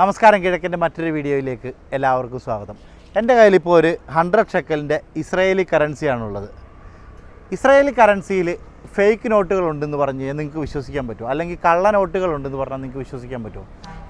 നമസ്കാരം കിഴക്കിന്റെ മറ്റൊരു വീഡിയോയിലേക്ക് എല്ലാവർക്കും സ്വാഗതം. എന്റെ കയ്യിൽ ഇപ്പോൾ ഒരു ഹൺഡ്രഡ് ഷെക്കലിന്റെ ഇസ്രയേലി കറൻസിയാണുള്ളത് ഇസ്രയേലി കറൻസിയിൽ ഫേക്ക് നോട്ടുകൾ ഉണ്ടെന്ന് പറഞ്ഞ് നിങ്ങൾക്ക് വിശ്വസിക്കാൻ പറ്റുമോ? അല്ലെങ്കിൽ കള്ള നോട്ടുകൾ ഉണ്ടെന്ന് പറഞ്ഞാൽ നിങ്ങൾക്ക് വിശ്വസിക്കാൻ പറ്റുമോ?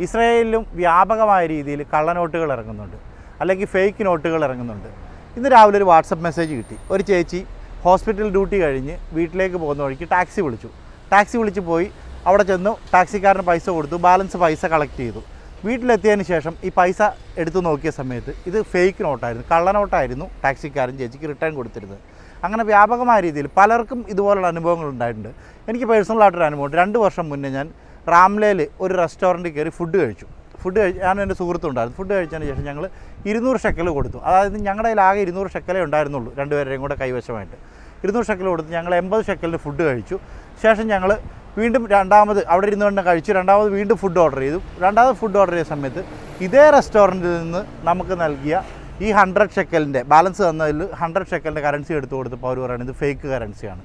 ഇസ്രയേലിലും വ്യാപകമായ രീതിയിൽ കള്ള നോട്ടുകൾ ഇറങ്ങുന്നുണ്ട്. അല്ലെങ്കിൽ ഫേക്ക് നോട്ടുകൾ ഇറങ്ങുന്നുണ്ട്. ഇന്ന് രാവിലെ ഒരു വാട്സപ്പ് മെസ്സേജ് കിട്ടി. ഒരു ചേച്ചി ഹോസ്പിറ്റൽ ഡ്യൂട്ടി കഴിഞ്ഞ് വീട്ടിലേക്ക് പോകുന്ന വഴിക്ക് ടാക്സി വിളിച്ചു. ടാക്സി വിളിച്ച് പോയി. അവിടെ ചെന്നു ടാക്സിക്കാരന് പൈസ കൊടുത്തു. ബാലൻസ് പൈസ കളക്ട് ചെയ്തു. വീട്ടിലെത്തിയതിന് ശേഷം ഈ പൈസ എടുത്തു നോക്കിയ സമയത്ത് ഇത് ഫേക്ക് നോട്ടായിരുന്നു കള്ള കള്ളനോട്ടായിരുന്നു ടാക്സിക്കാരൻ ചേച്ചിക്ക് റിട്ടേൺ കൊടുത്തിരുന്നത്. അങ്ങനെ വ്യാപകമായ രീതിയിൽ പലർക്കും ഇതുപോലുള്ള അനുഭവങ്ങൾ ഉണ്ടായിട്ടുണ്ട്. എനിക്ക് പേഴ്സണലായിട്ടൊരു അനുഭവം രണ്ട് വർഷം മുന്നേ ഞാൻ റാംലയിൽ ഒരു റെസ്റ്റോറന്റിൽ കയറി ഫുഡ് കഴിച്ചു. ഫുഡ് കഴിച്ച് ഞാൻ എന്റെ സുഹൃത്തുണ്ടായിരുന്നു ഫുഡ് കഴിച്ചതിന് ശേഷം ഞങ്ങൾ ഇരുന്നൂറ് ഷെക്കൽ കൊടുത്തു. അതായത് ഞങ്ങളുടെ കയ്യിൽ ആകെ ഇരുന്നൂറ് ഷെക്കലേ ഉണ്ടായിരുന്നുള്ളൂ രണ്ടുപേരുടെയും കൂടെ കൈവശമായിട്ട്. ഇരുന്നൂറ് ഷെക്കൽ കൊടുത്ത് ഞങ്ങൾ എൺപത് ഷെക്കലിന് ഫുഡ് കഴിച്ചു. ശേഷം ഞങ്ങൾ വീണ്ടും രണ്ടാമത് അവിടെ ഇരുന്ന് തന്നെ കഴിച്ചു രണ്ടാമത് വീണ്ടും ഫുഡ് ഓർഡർ ചെയ്തു. രണ്ടാമത് ഫുഡ് ഓർഡർ ചെയ്ത സമയത്ത് ഇതേ റെസ്റ്റോറന്റിൽ നിന്ന് നമുക്ക് നൽകിയ ഈ ഹൺഡ്രഡ് ഷെക്കലിന്റെ ബാലൻസ് തന്നതിൽ ഹൺഡ്രഡ് ഷെക്കലിന്റെ കറൻസി എടുത്തു കൊടുത്തപ്പോൾ അവർ പറയുന്നത് ഇത് ഫേക്ക് കറൻസിയാണ്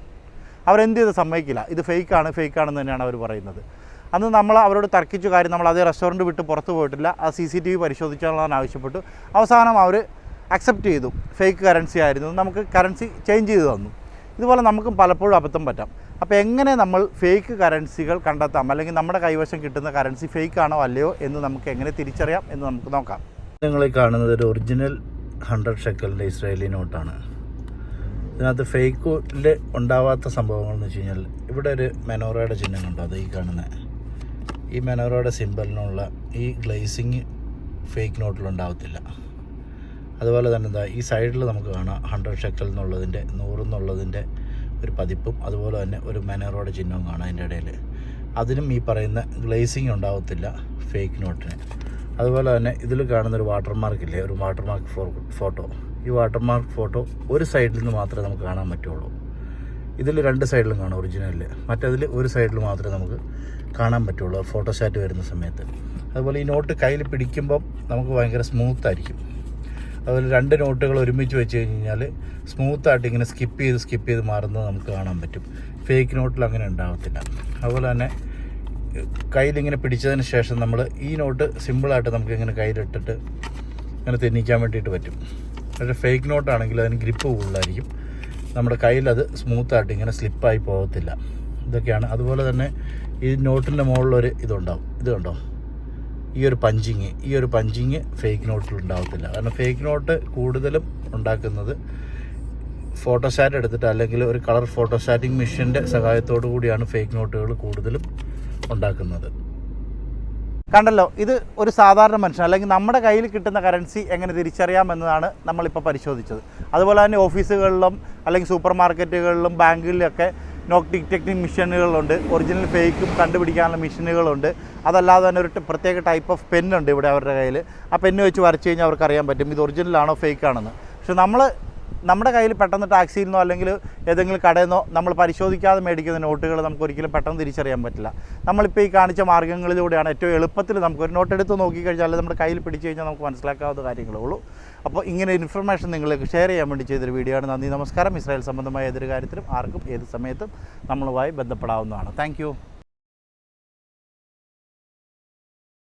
അവരെന്ത് ചെയ്ത് സമ്മതിക്കില്ല. ഇത് ഫേക്ക് ആണ് ഫേക്ക് ആണെന്ന് തന്നെയാണ് അവർ പറയുന്നത്. അന്ന് നമ്മൾ അവരോട് തർക്കിച്ചു കാര്യം നമ്മൾ അതേ റെസ്റ്റോറന്റ് വിട്ട് പുറത്ത് പോയിട്ടില്ല. ആ സി സി ടി വി പരിശോധിച്ചാലാണ് ആവശ്യപ്പെട്ടു. അവസാനം അവർ അക്സെപ്റ്റ് ചെയ്തു. ഫേക്ക് കറൻസി ആയിരുന്നു. നമുക്ക് കറൻസി ചേഞ്ച് ചെയ്ത് തന്നു. ഇതുപോലെ നമുക്കും പലപ്പോഴും അബദ്ധം പറ്റാം. അപ്പോൾ എങ്ങനെ നമ്മൾ ഫേക്ക് കറൻസികൾ കണ്ടെത്താം? അല്ലെങ്കിൽ നമ്മുടെ കൈവശം കിട്ടുന്ന കറൻസി ഫേക്ക് ആണോ അല്ലയോ എന്ന് നമുക്ക് എങ്ങനെ തിരിച്ചറിയാം എന്ന് നമുക്ക് നോക്കാം. നിങ്ങൾ കാണുന്നത് ഒരു ഒറിജിനൽ ഹൺഡ്രഡ് ഷെക്കലിന്റെ ഇസ്രായേലി നോട്ടാണ്. ഇതിനകത്ത് ഫേക്കിൽ ഉണ്ടാവാത്ത സംഭവങ്ങൾ എന്ന് വെച്ച് കഴിഞ്ഞാൽ ഇവിടെ ഒരു മെനോറയുടെ ചിഹ്നം കണ്ടോ? അത് ഈ കാണുന്ന. ഈ മെനോറയുടെ സിമ്പലിനുള്ള ഈ ഗ്ലേസിങ് ഫേക്ക് നോട്ടിലുണ്ടാവത്തില്ല അതുപോലെ തന്നെ എന്താ ഈ സൈഡിൽ നമുക്ക് കാണാം ഹൺഡ്രഡ് ഷെക്കൽ എന്നുള്ളതിന്റെ നൂറ് എന്നുള്ളതിന്റെ ഒരു പതിപ്പും അതുപോലെ തന്നെ ഒരു മെനറോടെ ചിഹ്നവും കാണാം അതിന്റെ ഇടയിൽ. അതിനും ഈ പറയുന്ന ഗ്ലേസിങ് ഉണ്ടാവത്തില്ല ഫേക്ക് നോട്ടിന് അതുപോലെ തന്നെ ഇതിൽ കാണുന്ന ഒരു വാട്ടർമാർക്ക് ഇല്ലേ ഒരു വാട്ടർമാർക്ക് ഫോട്ടോ ഈ വാട്ടർമാർക്ക് ഫോട്ടോ ഒരു സൈഡിൽ നിന്ന് മാത്രമേ നമുക്ക് കാണാൻ പറ്റുള്ളൂ. ഇതിൽ രണ്ട് സൈഡിലും കാണാം ഒറിജിനലിൽ മറ്റതിൽ ഒരു സൈഡിൽ മാത്രമേ നമുക്ക് കാണാൻ പറ്റുള്ളൂ ഫോട്ടോസ്റ്റാറ്റ് വരുന്ന സമയത്ത്. അതുപോലെ ഈ നോട്ട് കയ്യിൽ പിടിക്കുമ്പം നമുക്ക് ഭയങ്കര സ്മൂത്ത് ആയിരിക്കും. അതുപോലെ രണ്ട് നോട്ടുകൾ ഒരുമിച്ച് വെച്ച് കഴിഞ്ഞാൽ സ്മൂത്തായിട്ട് ഇങ്ങനെ സ്കിപ്പ് ചെയ്ത് സ്കിപ്പ് ചെയ്ത് മാറുന്നത് നമുക്ക് കാണാൻ പറ്റും. ഫേക്ക് നോട്ടിൽ അങ്ങനെ ഉണ്ടാകത്തില്ല അതുപോലെ തന്നെ കയ്യിലിങ്ങനെ പിടിച്ചതിന് ശേഷം നമ്മൾ ഈ നോട്ട് സിമ്പിളായിട്ട് നമുക്ക് ഇങ്ങനെ കയ്യിലിട്ടിട്ട് ഇങ്ങനെ തെന്നിക്കാൻ വേണ്ടിയിട്ട് പറ്റും. പക്ഷേ ഫേക്ക് നോട്ടാണെങ്കിൽ അതിന് ഗ്രിപ്പ് കൂടുതലായിരിക്കും. നമ്മുടെ കയ്യിലത് സ്മൂത്തായിട്ട് ഇങ്ങനെ സ്ലിപ്പായി പോകത്തില്ല. ഇതൊക്കെയാണ്. അതുപോലെ തന്നെ ഈ നോട്ടിന്റെ മുകളിലൊരു ഇതുണ്ടാവും. ഇത് കണ്ടോ? ഈ ഒരു പഞ്ചിങ് ഈ ഒരു പഞ്ചിങ് ഫേക്ക് നോട്ടിൽ ഉണ്ടാകത്തില്ല കാരണം ഫേക്ക് നോട്ട് കൂടുതലും ഉണ്ടാക്കുന്നത് ഫോട്ടോസാറ്റ് എടുത്തിട്ട് അല്ലെങ്കിൽ ഒരു കളർ ഫോട്ടോസ്റ്റാറ്റിംഗ് മെഷീന്റെ സഹായത്തോടു കൂടിയാണ് ഫേക്ക് നോട്ടുകൾ കൂടുതലും ഉണ്ടാക്കുന്നത്. കണ്ടല്ലോ ഇത് ഒരു സാധാരണ മനുഷ്യൻ അല്ലെങ്കിൽ നമ്മുടെ കയ്യിൽ കിട്ടുന്ന കറൻസി എങ്ങനെ തിരിച്ചറിയാമെന്നതാണ് നമ്മളിപ്പോൾ പരിശോധിച്ചത്. അതുപോലെ തന്നെ ഓഫീസുകളിലും അല്ലെങ്കിൽ സൂപ്പർ മാർക്കറ്റുകളിലും ബാങ്കുകളിലൊക്കെ നോക്ക് ഡിറ്റക്റ്റിംഗ് മെഷീനുകളുണ്ട്. ഒറിജിനൽ ഫേക്കും കണ്ടുപിടിക്കാനുള്ള മെഷീനുകളുണ്ട്. അതല്ലാതെ തന്നെ ഒരു പ്രത്യേക ടൈപ്പ് ഓഫ് പെന്നുണ്ട് ഇവിടെ അവരുടെ കയ്യിൽ ആ പെന്ന് വെച്ച് വരച്ച് കഴിഞ്ഞാൽ അവർക്ക് അറിയാൻ പറ്റും. ഇത് ഒറിജിനലാണോ ഫേക്ക് ആണെന്ന്. പക്ഷെ നമ്മൾ നമ്മുടെ കയ്യിൽ പെട്ടെന്ന് ടാക്സിയിൽ നിന്നോ അല്ലെങ്കിൽ ഏതെങ്കിലും കടയിൽ നമ്മൾ പരിശോധിക്കാതെ മേടിക്കുന്ന നോട്ടുകൾ നമുക്ക് ഒരിക്കലും പെട്ടെന്ന് തിരിച്ചറിയാൻ പറ്റില്ല. നമ്മളിപ്പോൾ ഈ കാണിച്ച മാർഗങ്ങളിലൂടെയാണ് ഏറ്റവും എളുപ്പത്തിൽ നമുക്ക് ഒരു നോട്ട് എടുത്ത് നോക്കിക്കഴിഞ്ഞാൽ നമ്മുടെ കയ്യിൽ പിടിച്ചു കഴിഞ്ഞാൽ നമുക്ക് മനസ്സിലാക്കാവുന്ന കാര്യങ്ങളേ ഉള്ളൂ. അപ്പോൾ ഇങ്ങനെ ഇൻഫർമേഷൻ നിങ്ങൾക്ക് ഷെയർ ചെയ്യാൻ വേണ്ടി ചെയ്തൊരു വീഡിയോ ആണ്. നന്ദി നമസ്കാരം. ഇസ്രായേൽ സംബന്ധമായ ഏതൊരു കാര്യത്തിലും ആർക്കും ഏത് സമയത്തും നമ്മളുമായി ബന്ധപ്പെടാവുന്നതാണ്. താങ്ക്